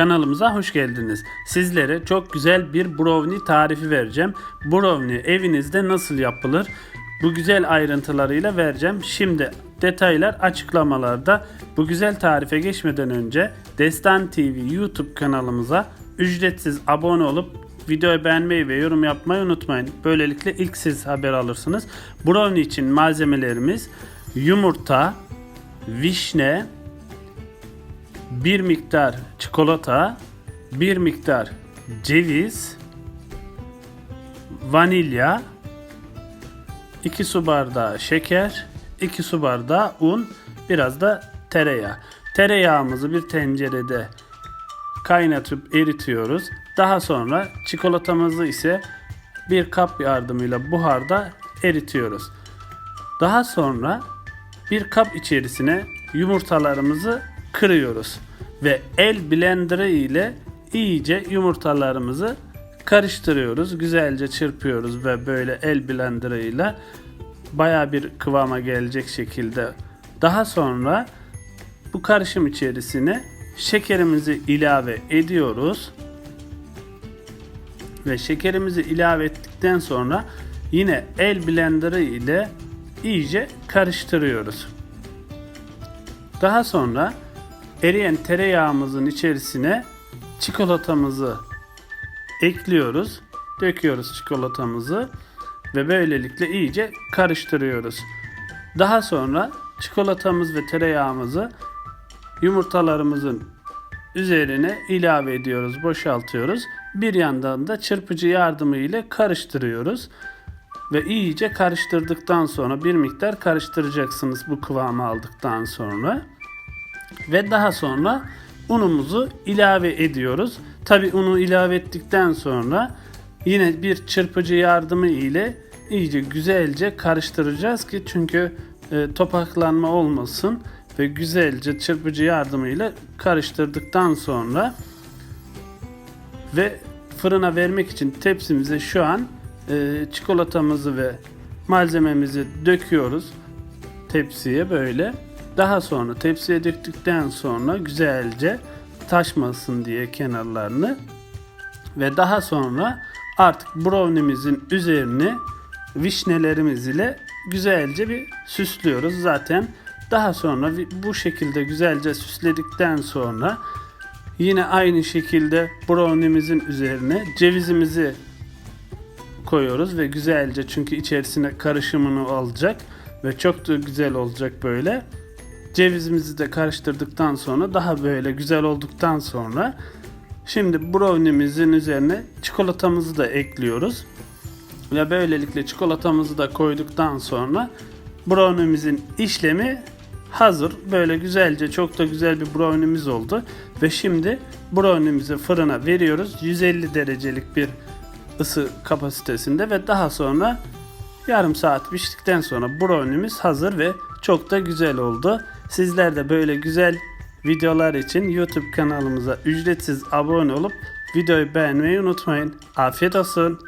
Kanalımıza hoş geldiniz. Sizlere çok güzel bir brownie tarifi vereceğim. Brownie evinizde nasıl yapılır? Bu güzel ayrıntılarıyla vereceğim. Şimdi detaylar açıklamalarda. Bu güzel tarife geçmeden önce Destan TV YouTube kanalımıza ücretsiz abone olup videoyu beğenmeyi ve yorum yapmayı unutmayın. Böylelikle ilk siz haber alırsınız. Brownie için malzemelerimiz yumurta, vişne, bir miktar çikolata, bir miktar ceviz, vanilya, 2 su bardağı şeker, 2 su bardağı un, biraz da tereyağı. Tereyağımızı bir tencerede kaynatıp eritiyoruz. Daha sonra çikolatamızı ise bir kap yardımıyla buharda eritiyoruz. Daha sonra bir kap içerisine yumurtalarımızı kırıyoruz ve el blenderı ile iyice yumurtalarımızı karıştırıyoruz. Güzelce çırpıyoruz ve böyle el blenderı ile baya bir kıvama gelecek şekilde. Daha sonra bu karışım içerisine şekerimizi ilave ediyoruz. Ve şekerimizi ilave ettikten sonra yine el blenderı ile iyice karıştırıyoruz. Daha sonra eriyen tereyağımızın içerisine çikolatamızı ekliyoruz. Döküyoruz çikolatamızı ve böylelikle iyice karıştırıyoruz. Daha sonra çikolatamız ve tereyağımızı yumurtalarımızın üzerine ilave ediyoruz, boşaltıyoruz. Bir yandan da çırpıcı yardımı ile karıştırıyoruz. Ve iyice karıştırdıktan sonra bir miktar karıştıracaksınız bu kıvamı aldıktan sonra. Ve daha sonra unumuzu ilave ediyoruz. Tabi unu ilave ettikten sonra yine bir çırpıcı yardımı ile iyice güzelce karıştıracağız ki çünkü e, topaklanma olmasın ve güzelce çırpıcı yardımıyla karıştırdıktan sonra ve fırına vermek için tepsimize şu an e, çikolatamızı ve malzememizi döküyoruz tepsiye böyle. Daha sonra tepsiye döktükten sonra güzelce taşmasın diye kenarlarını ve daha sonra artık brownie'mizin üzerini vişnelerimiz ile güzelce bir süslüyoruz. Zaten daha sonra bu şekilde güzelce süsledikten sonra yine aynı şekilde brownie'mizin üzerine cevizimizi koyuyoruz ve güzelce çünkü içerisine karışımını alacak ve çok da güzel olacak böyle. Cevizimizi de karıştırdıktan sonra daha böyle güzel olduktan sonra şimdi brownie'mizin üzerine çikolatamızı da ekliyoruz. Ve böylelikle çikolatamızı da koyduktan sonra brownie'mizin işlemi hazır. Böyle güzelce çok da güzel bir brownie'miz oldu. Ve şimdi brownie'mizi fırına veriyoruz. 150 derecelik bir ısı kapasitesinde ve daha sonra yarım saat piştikten sonra brownie'miz hazır ve çok da güzel oldu. Sizler de böyle güzel videolar için YouTube kanalımıza ücretsiz abone olup videoyu beğenmeyi unutmayın. Afiyet olsun.